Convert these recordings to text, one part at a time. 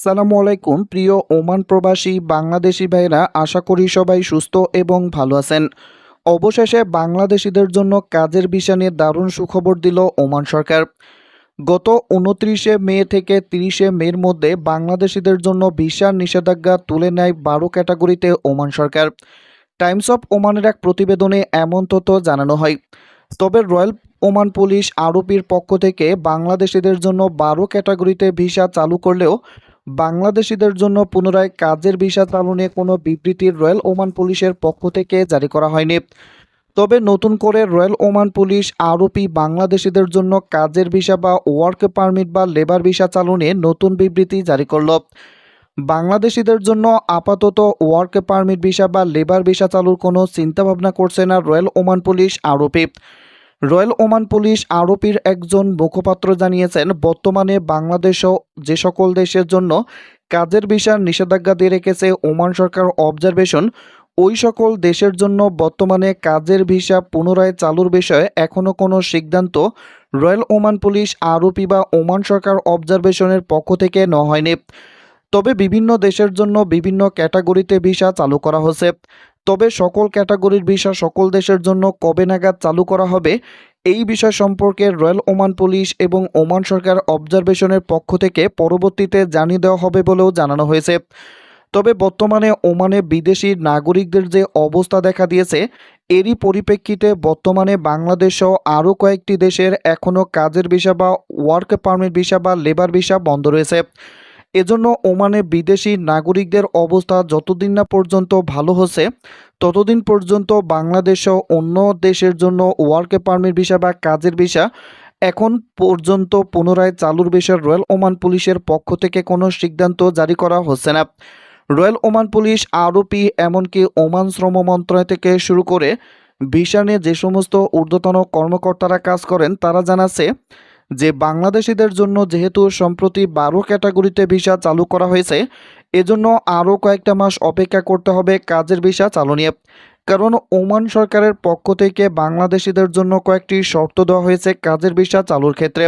আসসালামু আলাইকুম, প্রিয় ওমান প্রবাসী, বাংলাদেশি ভাইরা আশা করি সবাই সুস্থ এবং ভালো আছেন। অবশেষে বাংলাদেশিদের জন্য কাজের বিষয় নিয়ে দারুণ সুখবর দিল ওমান সরকার। গত উনত্রিশে মে থেকে তিরিশে মের মধ্যে বাংলাদেশিদের জন্য ভিসার নিষেধাজ্ঞা তুলে নেয় বারো ক্যাটাগরিতে ওমান সরকার। টাইমস অফ ওমানের এক প্রতিবেদনে এমন তথ্য জানানো হয়। তবে রয়্যাল ওমান পুলিশ আরোপির পক্ষ থেকে বাংলাদেশিদের জন্য বারো ক্যাটাগরিতে ভিসা চালু করলেও বাংলাদেশিদের জন্য পুনরায় কাজের ভিসা চালু নিয়ে কোনো বিবৃতি রয়্যাল ওমান পুলিশের পক্ষ থেকে জারি করা হয়নি। তবে নতুন করে রয়্যাল ওমান পুলিশ আরোপি বাংলাদেশিদের জন্য কাজের ভিসা বা ওয়ার্ক পারমিট বা লেবার ভিসা চালু নিয়ে নতুন বিবৃতি জারি করল। বাংলাদেশিদের জন্য আপাতত ওয়ার্ক পারমিট ভিসা বা লেবার ভিসা চালুর কোনো চিন্তাভাবনা করছে না Royal Oman Police ROP Royal Oman Police আরোপির একজন মুখপাত্র জানিয়েছেন, বর্তমানে বাংলাদেশও যে সকল দেশের জন্য কাজের ভিসার নিষেধাজ্ঞা দিয়ে রেখেছে ওমান সরকার অবজারভেশন ওই সকল দেশের জন্য বর্তমানে কাজের ভিসা পুনরায় চালুর বিষয়ে এখনও কোনো সিদ্ধান্ত রয়্যাল ওমান পুলিশ আরোপি বা ওমান সরকার অবজারভেশনের পক্ষ থেকে নেওয়া হয়নি। তবে বিভিন্ন দেশের জন্য বিভিন্ন ক্যাটাগরিতে ভিসা চালু করা হচ্ছে তবে সকল ক্যাটাগরির ভিসা সকল দেশের জন্য কবে নাগাদ চালু করা হবে, এই বিষয় সম্পর্কে রয়্যাল ওমান পুলিশ এবং ওমান সরকার অবজারভেশনের পক্ষ থেকে পরবর্তীতে জানিয়ে দেওয়া হবে বলেও জানানো হয়েছে। তবে বর্তমানে ওমানে বিদেশি নাগরিকদের যে অবস্থা দেখা দিয়েছে, এরই পরিপ্রেক্ষিতে বর্তমানে বাংলাদেশ সহ আরও কয়েকটি দেশের এখনও কাজের ভিসা বা ওয়ার্ক পারমিট ভিসা বা লেবার ভিসা বন্ধ রয়েছে। এজন্য ওমানে বিদেশি নাগরিকদের অবস্থা যতদিন না পর্যন্ত ভালো হচ্ছে, ততদিন পর্যন্ত বাংলাদেশ অন্য দেশের জন্য ওয়ার্ক পারমিট ভিসা বা কাজের ভিসা এখন পর্যন্ত পুনরায় চালুর বিষয়ে রয়্যাল ওমান পুলিশের পক্ষ থেকে কোনো সিদ্ধান্ত জারি করা হচ্ছে না। রয়্যাল ওমান পুলিশ আরোপি এমনকি ওমান শ্রম মন্ত্রণালয় থেকে শুরু করে ভিসা নিয়ে যে সমস্ত ঊর্ধ্বতন কর্মকর্তারা কাজ করেন, তারা জানাচ্ছে যে বাংলাদেশিদের জন্য যেহেতু সম্প্রতি বারো ক্যাটাগরিতে ভিসা চালু করা হয়েছে, এজন্য আরও কয়েকটা মাস অপেক্ষা করতে হবে কাজের ভিসা চালু নিয়ে। কারণ ওমান সরকারের পক্ষ থেকে বাংলাদেশিদের জন্য কয়েকটি শর্ত দেওয়া হয়েছে কাজের ভিসা চালুর ক্ষেত্রে।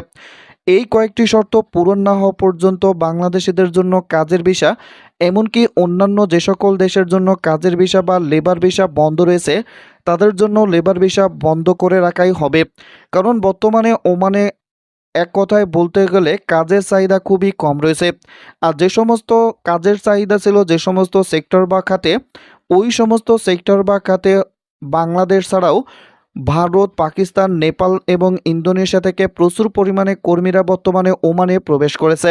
এই কয়েকটি শর্ত পূরণ না হওয়া পর্যন্ত বাংলাদেশিদের জন্য কাজের ভিসা, এমনকি অন্যান্য যে সকল দেশের জন্য কাজের ভিসা বা লেবার ভিসা বন্ধ রয়েছে, তাদের জন্য লেবার ভিসা বন্ধ করে রাখাই হবে। কারণ বর্তমানে ওমানে এক কথায় বলতে গেলে কাজের চাহিদা খুবই কম রয়েছে। আর যে সমস্ত কাজের চাহিদা ছিল, যে সমস্ত সেক্টর বা খাতে, ওই সমস্ত সেক্টর বা খাতে বাংলাদেশ ছাড়াও ভারত, পাকিস্তান, নেপাল এবং ইন্দোনেশিয়া থেকে প্রচুর পরিমাণে কর্মীরা বর্তমানে ওমানে প্রবেশ করেছে।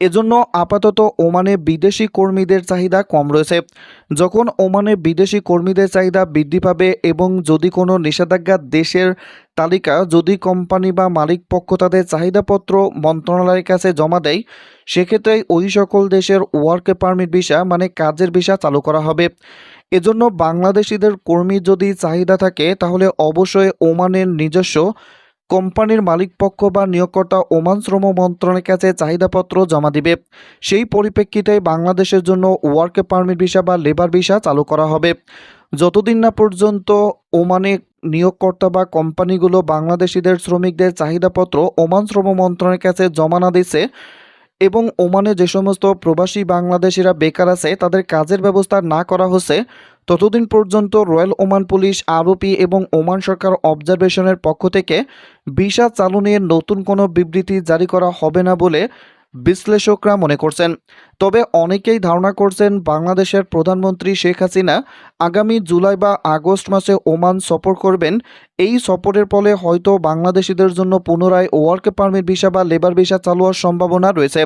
এজন্য আপাতত ওমানে বিদেশি কর্মীদের চাহিদা কম রয়েছে। যখন ওমানে বিদেশি কর্মীদের চাহিদা বৃদ্ধি পাবে এবং যদি কোনো নিষেধাজ্ঞা দেশের তালিকা যদি কোম্পানি বা মালিক পক্ষ তাদের চাহিদাপত্র মন্ত্রণালয়ের কাছে জমা দেয়, সেক্ষেত্রে ওই সকল দেশের ওয়ার্ক পারমিট ভিসা মানে কাজের ভিসা চালু করা হবে। এজন্য বাংলাদেশিদের কর্মী যদি চাহিদা থাকে, তাহলে অবশ্যই ওমানের নিজস্ব কোম্পানির মালিকপক্ষ বা নিয়োগকর্তা ওমান শ্রম মন্ত্রণের কাছে চাহিদাপত্র জমা দিবে। সেই পরিপ্রেক্ষিতে বাংলাদেশের জন্য ওয়ার্ক পারমিট ভিসা বা লেবার ভিসা চালু করা হবে। যতদিন না পর্যন্ত ওমানে নিয়োগকর্তা বা কোম্পানিগুলো বাংলাদেশিদের শ্রমিকদের চাহিদাপত্র ওমান শ্রম মন্ত্রণের কাছে জমা না দিচ্ছে এবং ওমানে যে সমস্ত প্রবাসী বাংলাদেশিরা বেকার আছে, তাদের কাজের ব্যবস্থা না করা হচ্ছে, ততদিন পর্যন্ত রয়্যাল ওমান পুলিশ আরোপি এবং ওমান সরকার অবজারভেশনের পক্ষ থেকে ভিসা চালু নিয়ে নতুন কোনো বিবৃতি জারি করা হবে না বলে বিশ্লেষকরা মনে করছেন, তবে অনেকেই ধারণা করছেন বাংলাদেশের প্রধানমন্ত্রী শেখ হাসিনা আগামী জুলাই বা আগস্ট মাসে ওমান সফর করবেন। এই সফরের ফলে হয়তো বাংলাদেশিদের জন্য পুনরায় ওয়ার্ক পারমিট ভিসা বা লেবার ভিসা চালু হওয়ার সম্ভাবনা রয়েছে।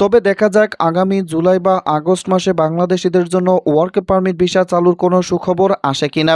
তবে দেখা যাক আগামী জুলাই বা আগস্ট মাসে বাংলাদেশিদের জন্য ওয়ার্ক পারমিট ভিসা চালুর কোনো সুখবর আসে কিনা।